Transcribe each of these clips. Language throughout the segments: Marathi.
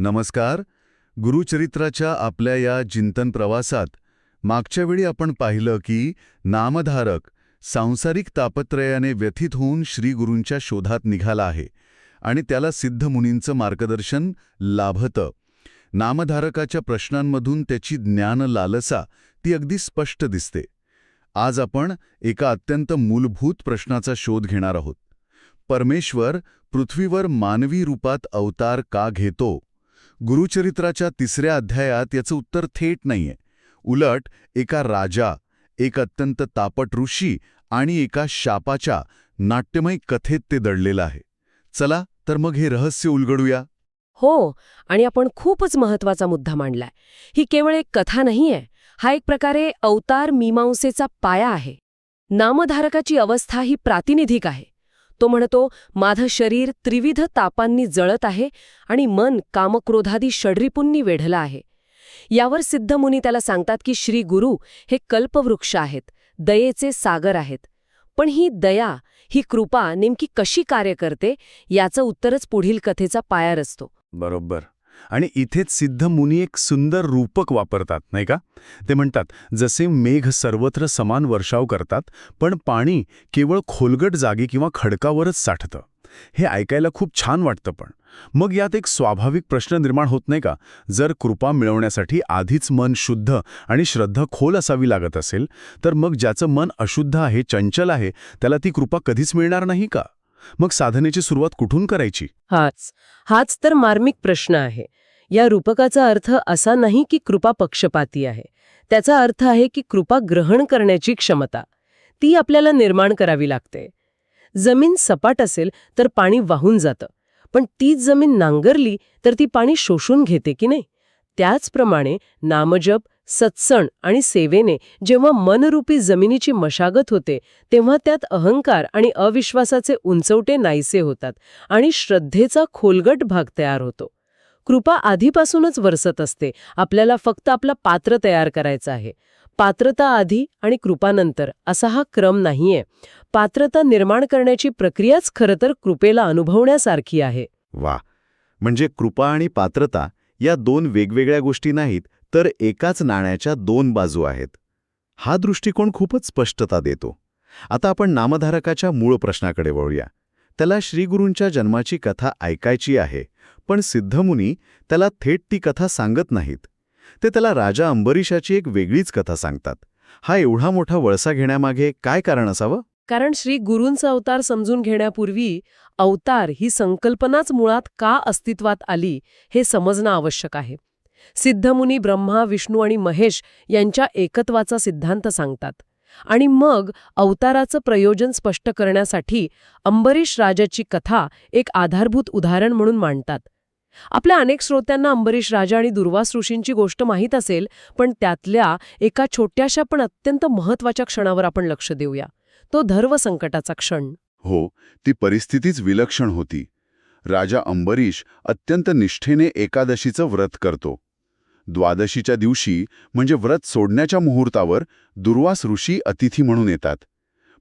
नमस्कार. गुरुचरित्राच्या आपल्या या चिंतन प्रवासात मागच्या वेळी आपण पाहिलं की नामधारक सांसारिक तापत्रयाने व्यथित होऊन श्रीगुरूंच्या शोधात निघाला आहे आणि त्याला सिद्धमुनींचं मार्गदर्शन लाभतं. नामधारकाच्या प्रश्नांमधून त्याची ज्ञान लालसा ती अगदी स्पष्ट दिसते. आज आपण एका अत्यंत मूलभूत प्रश्नाचा शोध घेणार आहोत. परमेश्वर पृथ्वीवर मानवी रूपात अवतार का घेतो? गुरुचरित्राच्या तिसऱ्या अध्यायात याचं उत्तर थेट नाहीये. उलट एका राजा एक अत्यंत तापट ऋषी आणि एका शापाच्या नाट्यमय कथेत ते दडलेलं आहे. चला तर मग हे रहस्य उलगडूया. हो आणि आपण खूपच महत्त्वाचा मुद्दा मांडलाय. ही केवळ एक कथा नाहीये हा एक प्रकारे अवतार मीमांसेचा पाया आहे. नामधारकाची अवस्था ही प्रातिनिधिक आहे. तो म्हणतो माझं शरीर त्रिविध तापांनी जळत आहे आणि मन कामक्रोधादी षड्रिपूंनी वेढलं आहे. यावर सिद्धमुनी त्याला सांगतात की श्री गुरु हे कल्पवृक्ष आहेत दयेचे सागर आहेत. पण ही दया ही कृपा नेमकी कशी कार्य करते याचं उत्तरच पुढील कथेचा पाया रचतो. बरोबर. आणि इथेच सिद्ध मुनी एक सुंदर रूपक वापरतात नाही का? ते म्हणतात जसे मेघ सर्वत्र समान वर्षाव करतात पण पाणी केवळ खोलगट जागी किंवा खडकावरच साठतं. हे ऐकायला खूप छान वाटतं पण. मग यात एक स्वाभाविक प्रश्न निर्माण होत नाही का? जर कृपा मिळवण्यासाठी आधीच मन शुद्ध आणि श्रद्धा खोल असावी लागत असेल तर मग ज्याचं मन अशुद्ध आहे चंचल आहे त्याला ती कृपा कधीच मिळणार नाही का? मग साधनेची सुरुवात कुठून करायची? हाच हाच तर मार्मिक प्रश्न आहे. या रूपकाचा अर्थ असा नाही की कृपा पक्षपाती आहे. त्याचा अर्थ आहे की कृपा ग्रहण करण्याची क्षमता. ती आपल्याला निर्माण करावी लागते. जमीन सपाट असेल तर पाणी वाहून जातं. पण तीच जमीन नांगरली तर ती पाणी शोषून घेते की नाही? त्याचप्रमाणे नामजप सत्सण आणि सेवेने जेव्हा मनरूपी जमिनीची मशागत होते तेव्हा त्यात अहंकार आणि अविश्वासाचे उंचवटे नाहीसे होतात आणि श्रद्धेचा खोलगट भाग तयार होतो. कृपा आधीपासूनच वरसत असते. आपल्याला फक्त आपला पात्र तयार करायचं आहे. पात्रता आधी आणि कृपानंतर असा हा क्रम नाहीये. पात्रता निर्माण करण्याची प्रक्रियाच खरं तर कृपेला अनुभवण्यासारखी आहे. वा म्हणजे कृपा आणि पात्रता या दोन वेगवेगळ्या गोष्टी नाहीत तर एकाच नाण्याच्या दोन बाजू आहेत. हा दृष्टिकोन खूपच स्पष्टता देतो. आता आपण नामधारकाच्या मूळ प्रश्नाकडे वळूया. त्याला श्रीगुरूंच्या जन्माची कथा ऐकायची आहे पण सिद्धमुनी त्याला थेट ती कथा सांगत नाहीत. ते त्याला राजा अंबरीशाची एक वेगळीच कथा सांगतात. हा एवढा मोठा वळसा घेण्यामागे काय कारण असावं? कारण श्री गुरूंचा अवतार समजून घेण्यापूर्वी अवतार ही संकल्पनाच मुळात का अस्तित्वात आली हे समजणं आवश्यक आहे. सिद्धमुनी ब्रह्मा विष्णू आणि महेश यांच्या एकत्वाचा सिद्धांत सांगतात. आणि मग अवताराचं प्रयोजन स्पष्ट करण्यासाठी अंबरीश राजाची कथा एक आधारभूत उदाहरण म्हणून मांडतात. आपल्या अनेक श्रोत्यांना अंबरीश राजा आणि दुर्वास ऋषींची गोष्ट माहीत असेल पण त्यातल्या एका छोट्याशा पण अत्यंत महत्त्वाच्या क्षणावर आपण लक्ष देऊया. तो धर्व संकटाचा क्षण. हो ती परिस्थितीच विलक्षण होती. राजा अंबरीश अत्यंत निष्ठेने एकादशीचं व्रत करतो. द्वादशीच्या दिवशी म्हणजे व्रत सोडण्याच्या मुहूर्तावर दुर्वास ऋषी अतिथी म्हणून येतात.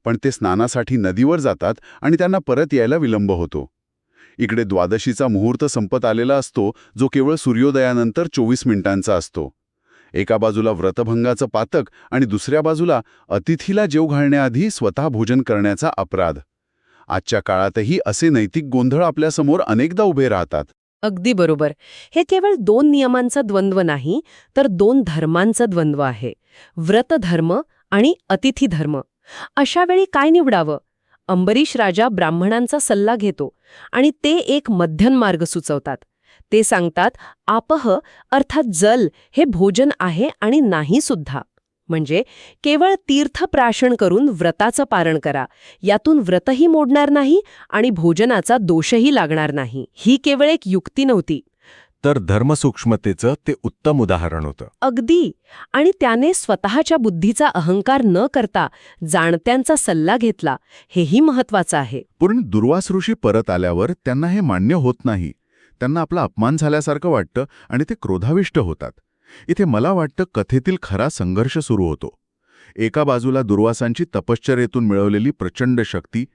पण ते स्नानासाठी नदीवर जातात आणि त्यांना परत यायला विलंब होतो. इकडे द्वादशीचा मुहूर्त संपत आलेला असतो जो केवळ सूर्योदयानंतर चोवीस मिनिटांचा असतो. एका बाजूला व्रतभंगाचं पातक आणि दुसऱ्या बाजूला अतिथीला जेव घालण्याआधी स्वतः भोजन करण्याचा अपराध. आजच्या काळातही असे नैतिक गोंधळ आपल्यासमोर अनेकदा उभे राहतात. अगदी बरोबर. हे केवळ दोन नियमांचं द्वंद्व नाही तर दोन धर्मांचं द्वंद्व आहे. व्रतधर्म आणि अतिथी धर्म. अशा वेळी काय निवडावं? अंबरीश राजा ब्राह्मणांचा सल्ला घेतो आणि ते एक मध्यममार्ग सुचवतात. ते सांगतात आपह अर्थात जल हे भोजन आहे आणि नाही सुद्धा. म्हणजे केवळ तीर्थप्राशन करून व्रताचं पारण करा. यातून व्रतही मोडणार नाही आणि भोजनाचा दोषही लागणार नाही. ही केवळ एक युक्ती नव्हती. तर धर्मसूक्ष्मतेचं ते उत्तम उदाहरण होतं. अगदी. आणि त्याने स्वतःच्या बुद्धीचा अहंकार न करता जाणत्यांचा सल्ला घेतला. हेही महत्वाचं आहे. पण दुर्वास ऋषी परत आल्यावर त्यांना हे मान्य होत नाही. त्यांना आपला अपमान झाल्यासारखं वाटतं आणि ते क्रोधाविष्ट होतात. इथे मला वाटतं कथेतील खरा संघर्ष सुरू होतो. एका बाजूला दुर्वासांची तपश्चर्येतून मिळवलेली प्रचंड शक्ती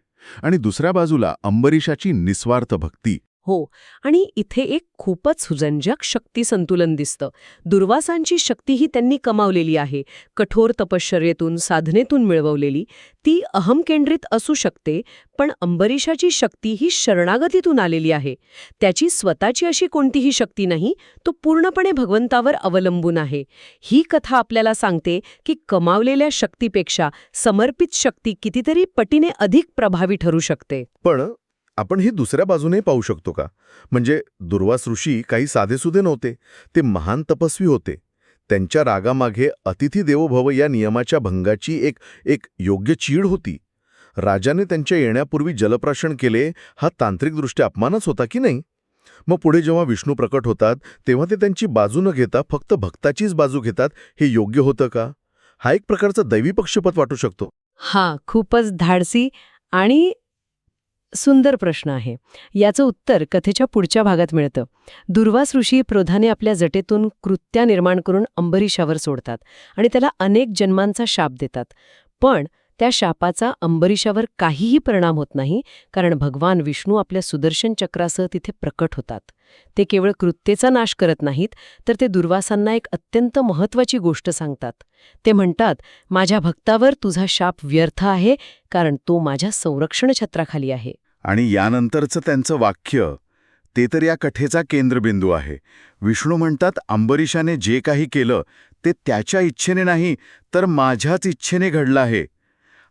आणि दुसऱ्या बाजूला अंबरीशाची निस्वार्थ भक्ती. हो. आणि इथे एक खूपच सुजंजक शक्ती संतुलन दिसतं. दुर्वासांची शक्ती ही त्यांनी कमावलेली आहे. कठोर तपश्चर्येतून साधनेतून मिळवलेली. ती अहमकेंद्रित असू शकते पण अंबरीशाची शक्ती ही शरणागतीतून आलेली आहे. त्याची स्वतःची अशी कोणतीही शक्ती नाही तो पूर्णपणे भगवंतावर अवलंबून आहे. ही कथा आपल्याला सांगते की कमावलेल्या शक्तीपेक्षा समर्पित शक्ती कितीतरी पटीने अधिक प्रभावी ठरू शकते. पण आपण ही दुसऱ्या बाजूने पाहू शकतो का? म्हणजे दुर्वास ऋषी काही साधेसुधे नव्हते. ते महान तपस्वी होते. त्यांच्या रागामागे अतिथी देवो भव या नियमाच्या भंगाची एक एक योग्य चीड होती. राजाने त्यांच्या येण्यापूर्वी जलप्राशन केले हा तांत्रिकदृष्ट्या अपमानच होता की नाही? मग पुढे जेव्हा विष्णू प्रकट होतात तेव्हा ते त्यांची बाजू न घेता फक्त भक्ताचीच बाजू घेतात हे योग्य होतं का? हा एक प्रकारचा दैवी पक्षपात वाटू शकतो. हा खूपच धाडसी आणि सुंदर प्रश्न आहे. याचं उत्तर कथेच्या पुढच्या भागात मिळतं. दुर्वास ऋषी प्रोधाने आपल्या जटेतून कृत्या निर्माण करून अंबरीशावर सोडतात आणि त्याला अनेक जन्मांचा शाप देतात. पण त्या शापाचा अंबरीशावर काहीही परिणाम होत नाही कारण भगवान विष्णू आपल्या सुदर्शन चक्रासह तिथे प्रकट होतात. ते केवळ कृत्येचा नाश करत नाहीत तर ते दुर्वासांना एक अत्यंत महत्वाची गोष्ट सांगतात. ते म्हणतात माझ्या भक्तावर तुझा शाप व्यर्थ आहे कारण तो माझ्या संरक्षण छत्राखाली आहे. आणि यानंतरचं त्यांचं वाक्य ते तर या कथेचा केंद्रबिंदू आहे. विष्णू म्हणतात अंबरीशाने जे काही केलं ते त्याच्या इच्छेने नाही तर माझ्याच इच्छेने घडलं आहे.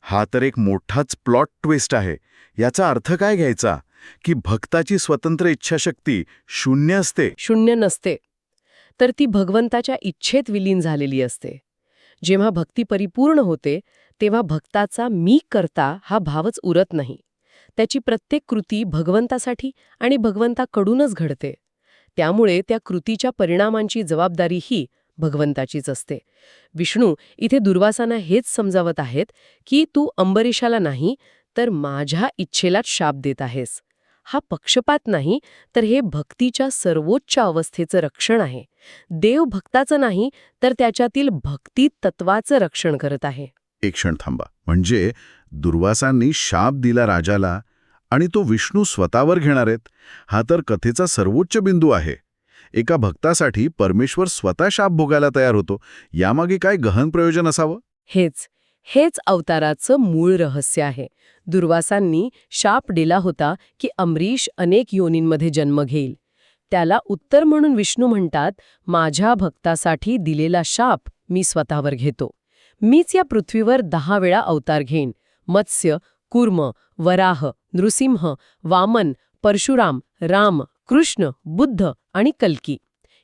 हा तर एक मोठाच प्लॉट ट्विस्ट आहे. याचा अर्थ काय घ्यायचा? की भक्ताची स्वतंत्र इच्छाशक्ती शून्य असते. शून्य नसते. तर ती भगवंताच्या इच्छेत विलीन झालेली असते. जेव्हा भक्ती परिपूर्ण होते तेव्हा भक्ताचा मी करता हा भावच उरत नाही. त्याची प्रत्येक कृती भगवंतासाठी आणि भगवंताकडूनच घडते. त्यामुळे त्या कृतीच्या परिणामांची जबाबदारी ही भगवंताचीच असते. विष्णू इथे दुर्वासांना हेच समजावत आहेत की तू अंबरीशाला नाही तर माझ्या इच्छेलाच शाप देत आहेस. हा पक्षपात नाही तर हे भक्तीच्या सर्वोच्च अवस्थेचं रक्षण आहे. देव भक्ताचं नाही तर त्याच्यातील भक्ती तत्वाचं रक्षण करत आहे. एक क्षण थांबा. म्हणजे दुर्वासांनी शाप दिला राजाला आणि तो विष्णू स्वतःवर घेणार आहेत हा तर कथेचा सर्वोच्च बिंदू आहे. एका भक्तासाठी परमेश्वर स्वतः शाप भोगायला तयार होतो यामागे काय गहन प्रयोजन असावं? हेच हेच अवताराचं मूळ रहस्य आहे. दुर्वासांनी शाप दिला होता की अमरीश अनेक योनींमध्ये जन्म घेईल. त्याला उत्तर म्हणून विष्णू म्हणतात माझ्या भक्तासाठी दिलेला शाप मी स्वतःवर घेतो. मीच या पृथ्वीवर दहा वेळा अवतार घेईन. मत्स्य कुर्म वराह नृसिंह वामन परशुराम राम कृष्ण बुद्ध आणि कल्की.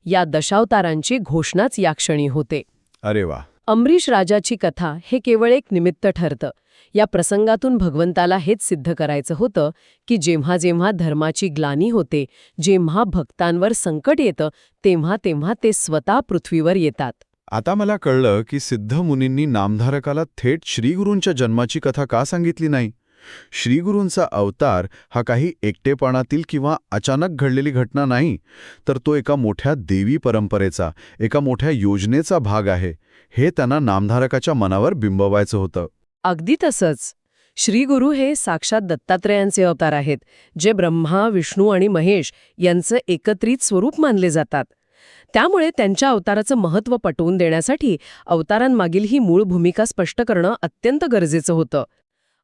या दशावतारांची घोषणाच या क्षणी होते. अरे वा. अमरीश राजाची कथा हे केवळ एक निमित्त ठरतं. या प्रसंगातून भगवंताला हेच सिद्ध करायचं होतं की जेव्हा जेव्हा धर्माची ग्लानी होते जेव्हा भक्तांवर संकट येतं तेव्हा तेव्हा ते स्वतः पृथ्वीवर येतात. आता मला कळलं की सिद्ध मुनींनी नामधारकाला थेट श्रीगुरूंच्या जन्माची कथा का सांगितली नाही? श्रीगुरूंचा अवतार हा काही एकटेपणातील किंवा अचानक घडलेली घटना नाही तर तो एका मोठ्या देवी परंपरेचा एका मोठ्या योजनेचा भाग आहे. हे त्यांना नामधारकाच्या मनावर बिंबवायचं होतं. अगदी तसंच. श्रीगुरु हे साक्षात दत्तात्रेयांचे अवतार आहेत जे ब्रह्मा विष्णू आणि महेश यांचं एकत्रित स्वरूप मानले जातात. त्यामुळे त्यांच्या अवताराचं महत्त्व पटवून देण्यासाठी अवतारांमागील ही मूळ भूमिका स्पष्ट करणं अत्यंत गरजेचं होतं.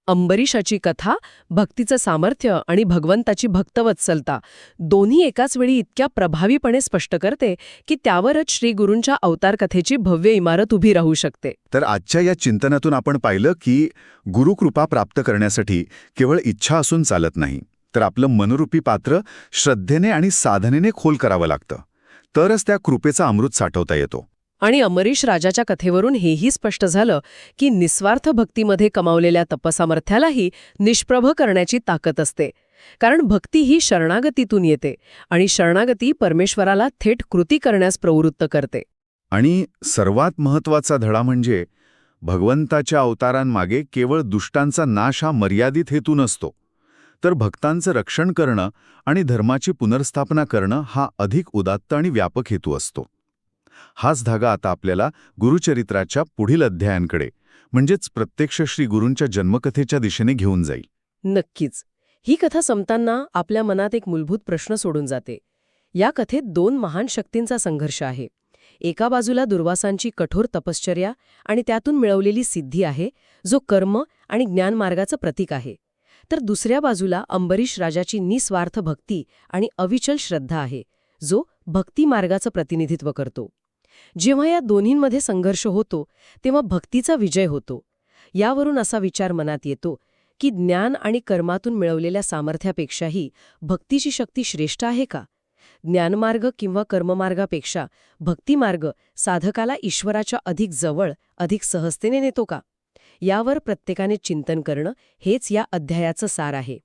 अंबरीशाची कथा भक्तीचं सामर्थ्य आणि भगवंताची भक्तवत्सलता दोन्ही एकाच वेळी इतक्या प्रभावीपणे स्पष्ट करते की त्यावरच श्रीगुरूंच्या अवतार कथेची भव्य इमारत उभी राहू शकते. तर आजच्या या चिंतनातून आपण पाहिलं की गुरुकृपा प्राप्त करण्यासाठी केवळ इच्छा असून चालत नाही तर आपलं मनरूपी पात्र श्रद्धेने आणि साधनेने खोल करावं लागतं. तरच त्या कृपेचा अमृत साठवता येतो. आणि अमरीश राजाच्या कथेवरून हेही स्पष्ट झालं की निस्वार्थ भक्तीमध्ये कमावलेल्या तपसामर्थ्यालाही निष्प्रभ करण्याची ताकद असते. कारण भक्ती ही शरणागतीतून येते आणि शरणागती परमेश्वराला थेट कृती करण्यास प्रवृत्त करते. आणि सर्वात महत्त्वाचा धडा म्हणजे भगवंताच्या अवतारांमागे केवळ दुष्टांचा नाश हा मर्यादित हेतू नसतो तर भक्तांचं रक्षण करणं आणि धर्माची पुनर्स्थापना करणं हा अधिक उदात्त आणि व्यापक हेतू असतो. हाच धागा आता आपल्याला गुरुचरित्राच्या पुढील अध्यायांकडे म्हणजेच प्रत्यक्ष श्री गुरूंच्या जन्मकथेच्या दिशेने घेऊन जाईल. नक्कीच. ही कथा संपताना आपल्या मनात एक मूलभूत प्रश्न सोडून जाते. या कथेत दोन महान शक्तींचा संघर्ष आहे. एका बाजूला दुर्वासांची कठोर तपश्चर्या आणि त्यातून मिळवलेली सिद्धी आहे जो कर्म आणि ज्ञानमार्गाचं प्रतीक आहे. तर दुसऱ्या बाजूला अंबरीश राजाची निस्वार्थ भक्ती आणि अविचल श्रद्धा आहे जो भक्ती मार्गाचं प्रतिनिधित्व करतो. जेव्हा या दोन्हींमध्ये संघर्ष होतो तेव्हा भक्तीचा विजय होतो. यावरून असा विचार मनात येतो की ज्ञान आणि कर्मातून मिळवलेल्या सामर्थ्यापेक्षाही भक्तीची शक्ती श्रेष्ठ आहे का? ज्ञानमार्ग किंवा कर्ममार्गापेक्षा भक्तिमार्ग साधकाला ईश्वराच्या अधिक जवळ अधिक सहजतेने नेतो का? यावर प्रत्येकाने चिंतन करणं हेच या अध्यायाचं सार आहे.